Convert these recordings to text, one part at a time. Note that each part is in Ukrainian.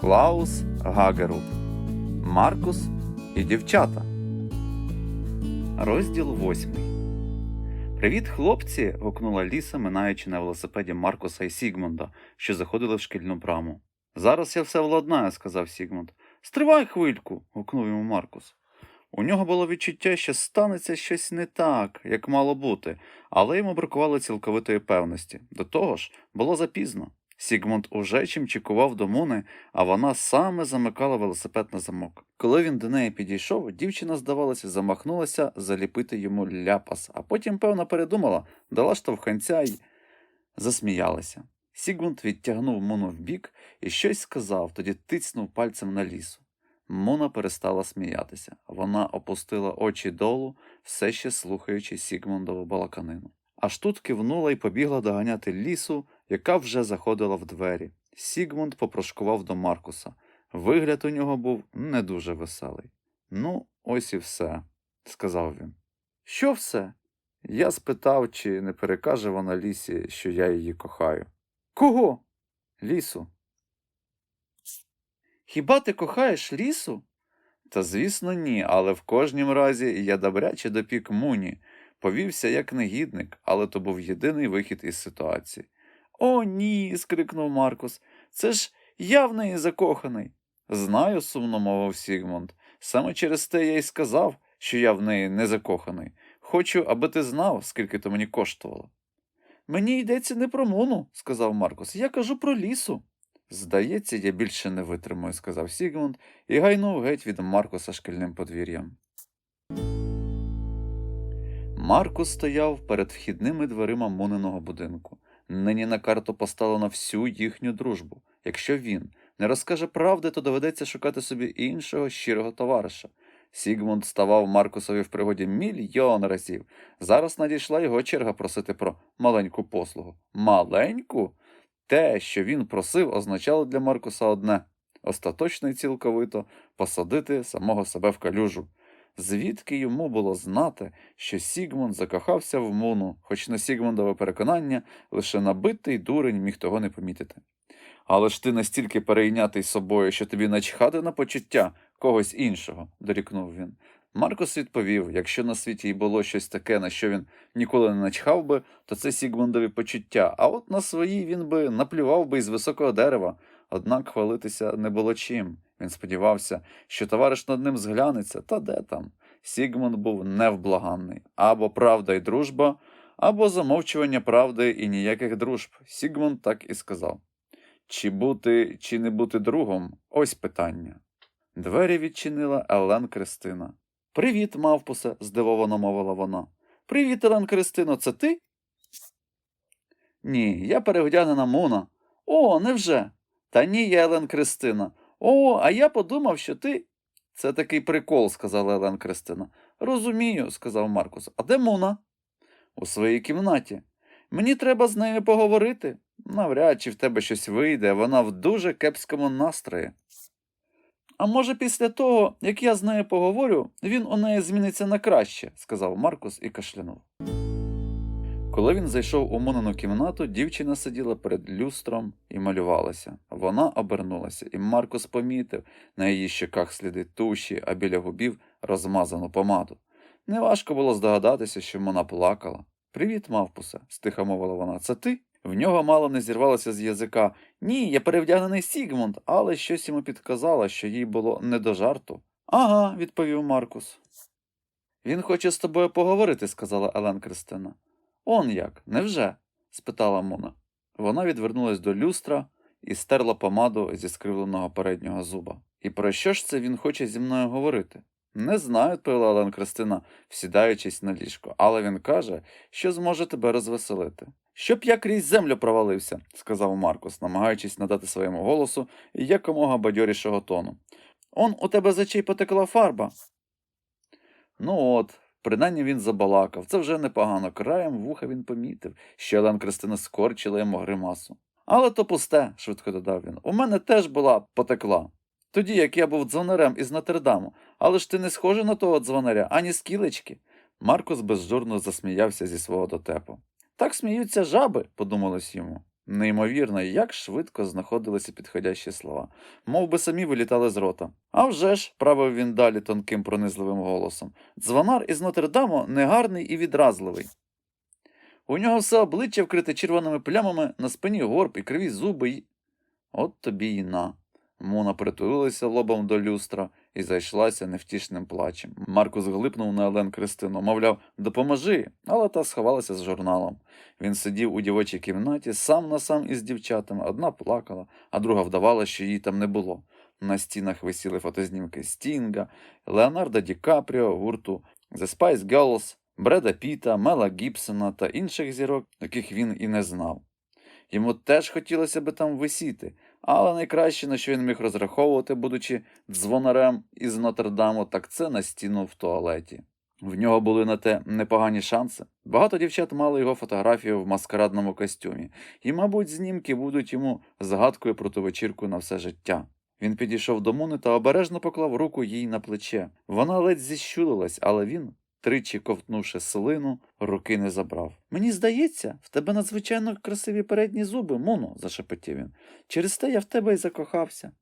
Клаус Гагерут, Маркус і дівчата. Розділ восьмий. Привіт, хлопці. гукнула Ліса, минаючи на велосипеді Маркуса і Сігмунда, що заходили в шкільну браму. Зараз я все владнаю, сказав Сігмунд. Стривай хвильку. гукнув йому Маркус. У нього було відчуття, що станеться щось не так, як мало бути, але йому бракувало цілковитої певності. До того ж, було запізно. Сігмунд уже чимчикував до Муни, а вона саме замикала велосипед на замок. Коли він до неї підійшов, дівчина, здавалося, замахнулася заліпити йому ляпас, а потім, певно, передумала, дала штовханця й засміялася. Сігмунд відтягнув Муну вбік і щось сказав, тоді тицнув пальцем на лісу. Муна перестала сміятися. Вона опустила очі долу, все ще слухаючи Сігмундову балаканину. Аж тут кивнула і побігла доганяти лісу, яка вже заходила в двері. Сігмунд попрошкував до Маркуса. Вигляд у нього був не дуже веселий. Ну, ось і все, сказав він. Що все? Я спитав, чи не перекаже вона лісі, що я її кохаю. Кого? Лісу. Хіба ти кохаєш лісу? Та звісно, ні, але в кожнім разі я добряче допік муні, повівся як негідник, але то був єдиний вихід із ситуації. О, ні. скрикнув Маркус. Це ж я в неї закоханий. Знаю, сумно мовив Сігмунд. Саме через те я й сказав, що я в неї не закоханий. Хочу, аби ти знав, скільки то мені коштувало. Мені йдеться не про Муну, сказав Маркус. Я кажу про лісу. Здається, я більше не витримую, сказав Сігмунд і гайнув геть від Маркуса шкільним подвір'ям. Маркус стояв перед вхідними дверима Муниного будинку. Нині на карту поставлено всю їхню дружбу. Якщо він не розкаже правди, то доведеться шукати собі іншого щирого товариша. Сігмунд ставав Маркусові в пригоді мільйон разів. Зараз надійшла його черга просити про маленьку послугу. Маленьку? Те, що він просив, означало для Маркуса одне остаточно і цілковито посадити самого себе в калюжу. Звідки йому було знати, що Сігмунд закохався в Муну, хоч на Сігмундове переконання лише набитий дурень міг того не помітити. Але ж ти настільки перейнятий собою, що тобі начхати на почуття когось іншого, дорікнув він. Маркус відповів якщо на світі й було щось таке, на що він ніколи не начхав би, то це Сігмундові почуття, а от на свої він би наплював би із високого дерева, однак хвалитися не було чим. Він сподівався, що товариш над ним зглянеться, та де там. Сігмунд був невблаганний або правда й дружба, або замовчування правди і ніяких дружб. Сігмунд так і сказав. Чи бути, чи не бути другом ось питання. Двері відчинила Елен Кристина. Привіт, мавпусе, здивовано мовила вона. Привіт, Елен Кристино, це ти? Ні, я перевдягнена Муна. О, невже? Та ні, Елен Кристина. О, а я подумав, що ти. Це такий прикол, сказала Елен Кристина. Розумію, сказав Маркус. А де Муна? У своїй кімнаті. Мені треба з нею поговорити. Навряд чи в тебе щось вийде, вона в дуже кепському настрої. А може, після того, як я з нею поговорю, він у неї зміниться на краще, сказав Маркус і кашлянув. Коли він зайшов у Монину кімнату, дівчина сиділа перед люстром і малювалася. Вона обернулася, і Маркус помітив на її щоках сліди туші, а біля губів розмазану помаду. Неважко було здогадатися, що вона плакала. Привіт, мавпусе, стиха мовила вона. Це ти? В нього мало не зірвалося з язика. Ні, я перевдягнений Сігмунд, але щось йому підказало, що їй було не до жарту. Ага, відповів Маркус. Він хоче з тобою поговорити, сказала Елен Кристина. Он як, невже? спитала Мона. Вона відвернулась до люстра і стерла помаду зі скривленого переднього зуба. І про що ж це він хоче зі мною говорити? Не знаю, відповіла Елен Кристина, всідаючись на ліжко, але він каже, що зможе тебе розвеселити. Щоб я крізь землю провалився, сказав Маркус, намагаючись надати своєму голосу якомога бадьорішого тону. Он у тебе з очей потекла фарба. Ну от, принаймні він забалакав. Це вже непогано. Краєм вуха він помітив, що Елен Кристина скорчила йому гримасу. Але то пусте, швидко додав він. У мене теж була потекла. Тоді, як я був дзвонарем із Натердаму, але ж ти не схожий на того дзвонаря, ані з кілечки. Маркус безжурно засміявся зі свого дотепу. Так сміються жаби, подумалось йому. Неймовірно, як швидко знаходилися підходящі слова, мов би самі вилітали з рота. А вже ж, правив він далі тонким пронизливим голосом, дзвонар із Нотр-Даму негарний і відразливий. У нього все обличчя вкрите червоними плямами, на спині горб і криві зуби. й- От тобі й на. Мона притулилася лобом до люстра і зайшлася невтішним плачем. Маркус глипнув на Елен Кристину, мовляв, допоможи, але та сховалася з журналом. Він сидів у дівочій кімнаті сам на сам із дівчатами. Одна плакала, а друга вдавала, що її там не було. На стінах висіли фотознімки Стінга, Леонардо Ді Капріо, гурту The Spice Girls, Бреда Піта, Мела Гібсона та інших зірок, яких він і не знав. Йому теж хотілося би там висіти, але найкраще, на що він міг розраховувати, будучи дзвонарем із Нотр-Даму, так це на стіну в туалеті. В нього були на те непогані шанси. Багато дівчат мали його фотографію в маскарадному костюмі, і, мабуть, знімки будуть йому згадкою про ту вечірку на все життя. Він підійшов до Муни та обережно поклав руку їй на плече. Вона ледь зіщулилась, але він, тричі ковтнувши слину, руки не забрав. Мені здається, в тебе надзвичайно красиві передні зуби, Муно, зашепотів він. Через те я в тебе й закохався.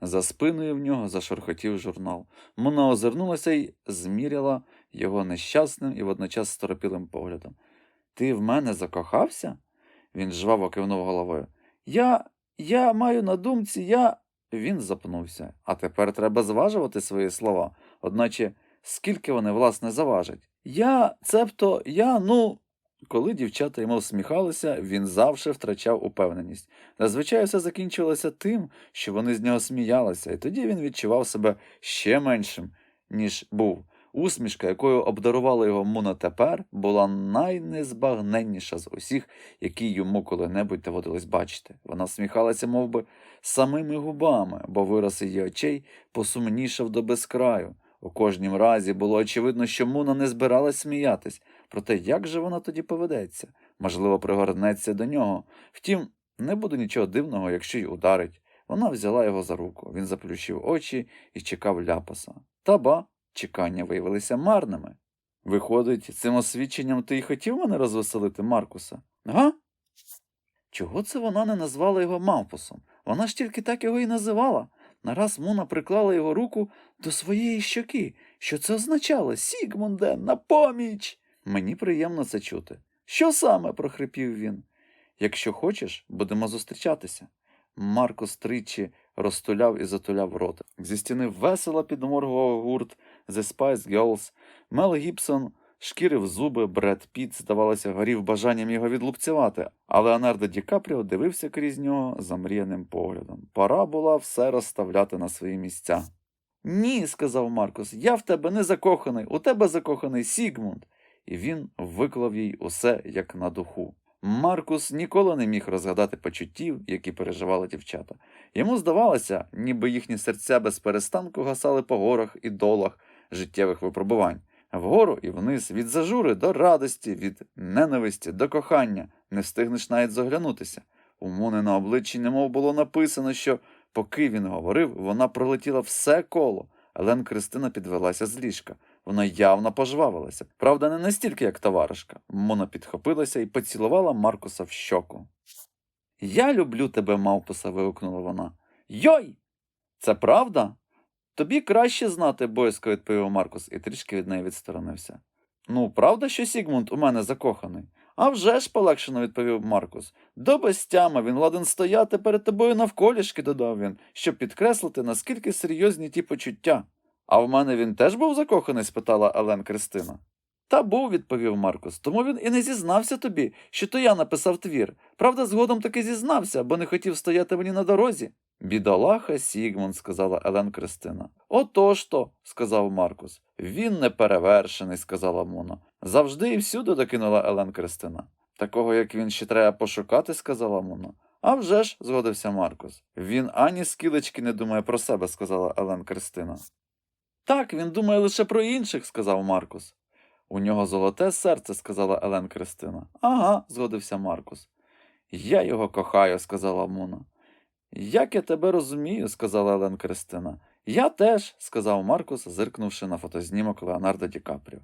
За спиною в нього зашорхотів журнал. Муна озирнулася й зміряла його нещасним і водночас сторопілим поглядом. Ти в мене закохався? Він жваво кивнув головою. Я. я маю на думці, я. Він запнувся. А тепер треба зважувати свої слова, одначе скільки вони, власне, заважать. Я, цебто, я, ну. Коли дівчата йому всміхалися, він завжди втрачав упевненість. Зазвичай все закінчувалося тим, що вони з нього сміялися, і тоді він відчував себе ще меншим, ніж був. Усмішка, якою обдарувала його Муна тепер, була найнезбагненніша з усіх, які йому коли-небудь доводилось бачити. Вона всміхалася мов би, самими губами, бо вираз її очей посумнішав до безкраю. У кожнім разі було очевидно, що Муна не збиралась сміятись. Проте як же вона тоді поведеться? Можливо, пригорнеться до нього. Втім, не буде нічого дивного, якщо й ударить. Вона взяла його за руку. Він заплющив очі і чекав ляпаса. Та ба, чекання виявилися марними. Виходить, цим освідченням ти й хотів мене розвеселити, Маркуса? Га? Чого це вона не назвала його мавпусом? Вона ж тільки так його і називала. Нараз Муна приклала його руку до своєї щоки. Що це означало? Сігмунде, на поміч! Мені приємно це чути. Що саме? прохрипів він. Якщо хочеш, будемо зустрічатися. Маркус тричі розтуляв і затуляв рота. Зі стіни весело підморгував гурт The Spice Girls. Мел Гібсон шкірив зуби, Бред Піт, здавалося, горів бажанням його відлупцювати, а Леонардо Ді Капріо дивився крізь нього замріяним поглядом. Пора була все розставляти на свої місця. Ні, сказав Маркус, я в тебе не закоханий, у тебе закоханий Сігмунд. І він виклав їй усе як на духу. Маркус ніколи не міг розгадати почуттів, які переживали дівчата. Йому здавалося, ніби їхні серця без перестанку гасали по горах і долах життєвих випробувань. Вгору і вниз, від зажури до радості, від ненависті до кохання, не встигнеш навіть заглянутися. У Муни на обличчі немов було написано, що, поки він говорив, вона пролетіла все коло. Елен Кристина підвелася з ліжка. Вона явно пожвавилася. Правда, не настільки, як товаришка. Мона підхопилася і поцілувала Маркуса в щоку. Я люблю тебе, мавпуса, вигукнула вона. Йой! Це правда? Тобі краще знати, боязко відповів Маркус і трішки від неї відсторонився. Ну, правда, що Сігмунд у мене закоханий? «А вже ж, полегшено відповів Маркус. До безтями він ладен стояти перед тобою навколішки, додав він, щоб підкреслити, наскільки серйозні ті почуття. А в мене він теж був закоханий? спитала Елен Кристина. Та був, відповів Маркус, тому він і не зізнався тобі, що то я написав твір. Правда, згодом таки зізнався, бо не хотів стояти мені на дорозі. Бідолаха Сігмунд, сказала Елен Кристина. Отож то, сказав Маркус. Він не перевершений, сказала Мона. Завжди і всюди докинула Елен Кристина. Такого, як він, ще треба пошукати, сказала Мона. А вже ж, згодився Маркус. Він ані скілечки не думає про себе, сказала Елен Кристина. Так, він думає лише про інших, сказав Маркус. У нього золоте серце, сказала Елен Кристина. Ага, згодився Маркус. Я його кохаю, сказала Муна. Як я тебе розумію, сказала Елен Кристина. Я теж, сказав Маркус, зиркнувши на фотознімок Леонардо Ді Капріо.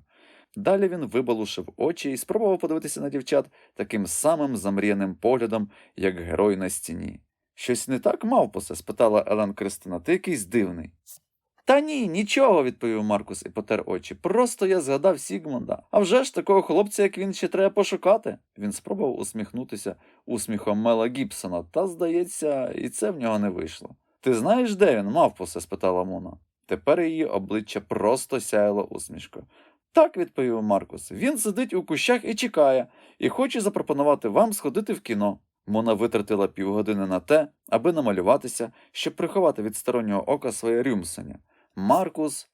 Далі він вибалушив очі і спробував подивитися на дівчат таким самим замріяним поглядом, як герой на стіні. Щось не так, мавпусе? спитала Елен Кристина. Ти якийсь дивний. Та ні, нічого, відповів Маркус і потер очі. Просто я згадав Сігмунда. А вже ж такого хлопця, як він, ще треба пошукати. Він спробував усміхнутися усміхом Мела Гібсона, та, здається, і це в нього не вийшло. Ти знаєш, де він, мавпусе? спитала Мона. Тепер її обличчя просто сяяло усмішкою. Так, відповів Маркус. Він сидить у кущах і чекає, і хоче запропонувати вам сходити в кіно. Мона витратила півгодини на те, аби намалюватися, щоб приховати від стороннього ока своє рюмсання. Маркус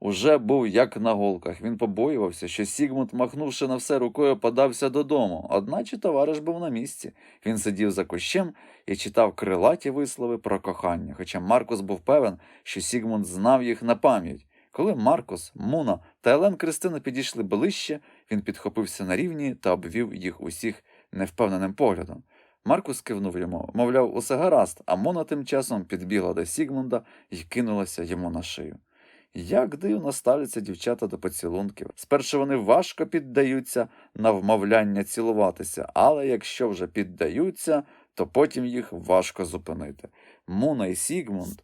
уже був як на голках. Він побоювався, що Сігмунд, махнувши на все рукою, подався додому, одначе товариш був на місці. Він сидів за кущем і читав крилаті вислови про кохання, хоча Маркус був певен, що Сігмунд знав їх на пам'ять. Коли Маркус, Муна та Елен Кристина підійшли ближче, він підхопився на рівні та обвів їх усіх невпевненим поглядом. Маркус кивнув йому, мовляв, усе гаразд, а Мона тим часом підбігла до Сігмунда і кинулася йому на шию. Як дивно ставляться дівчата до поцілунків. Спершу вони важко піддаються на вмовляння цілуватися, але якщо вже піддаються, то потім їх важко зупинити. Муна і Сігмунд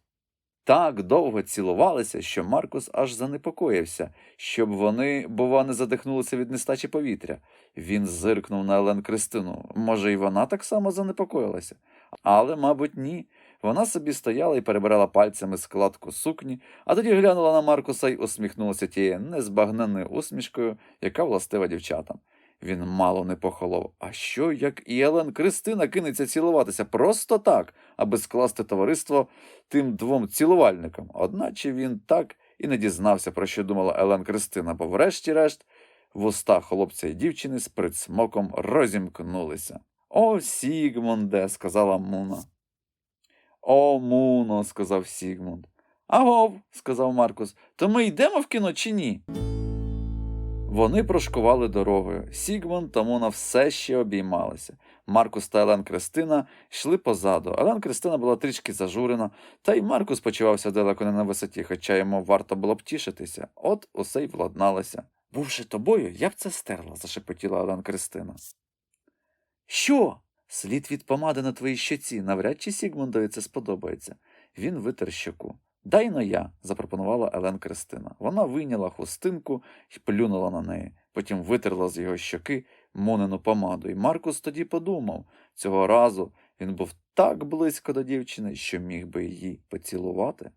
так довго цілувалися, що Маркус аж занепокоївся, щоб вони, бува, не задихнулися від нестачі повітря. Він зиркнув на Елен Кристину. Може, і вона так само занепокоїлася? Але, мабуть, ні. Вона собі стояла і перебирала пальцями складку сукні, а тоді глянула на Маркуса й усміхнулася тією незбагненною усмішкою, яка властива дівчатам. Він мало не похолов. А що, як і Елен Кристина кинеться цілуватися просто так, аби скласти товариство тим двом цілувальникам? Одначе він так і не дізнався, про що думала Елен Кристина, бо врешті-решт вуста хлопця і дівчини з присмоком розімкнулися. О, Сігмунде, сказала Муна. О, Муно, сказав Сігмунд. Агов, сказав Маркус, то ми йдемо в кіно чи ні? Вони прошкували дорогою. Сігмунд та Муна все ще обіймалися. Маркус та Елен Кристина йшли позаду. Елен Кристина була трішки зажурена, та й Маркус почувався далеко не на висоті, хоча йому варто було б тішитися. От усе й владналося. Бувши тобою, я б це стерла, зашепотіла Елен Кристина. Що? Слід від помади на твоїй щоці. Навряд чи Сігмундові це сподобається. Він витер щоку. Дай но я, запропонувала Елен Кристина. Вона вийняла хустинку і плюнула на неї. Потім витерла з його щоки монену помаду. І Маркус тоді подумав цього разу він був так близько до дівчини, що міг би її поцілувати.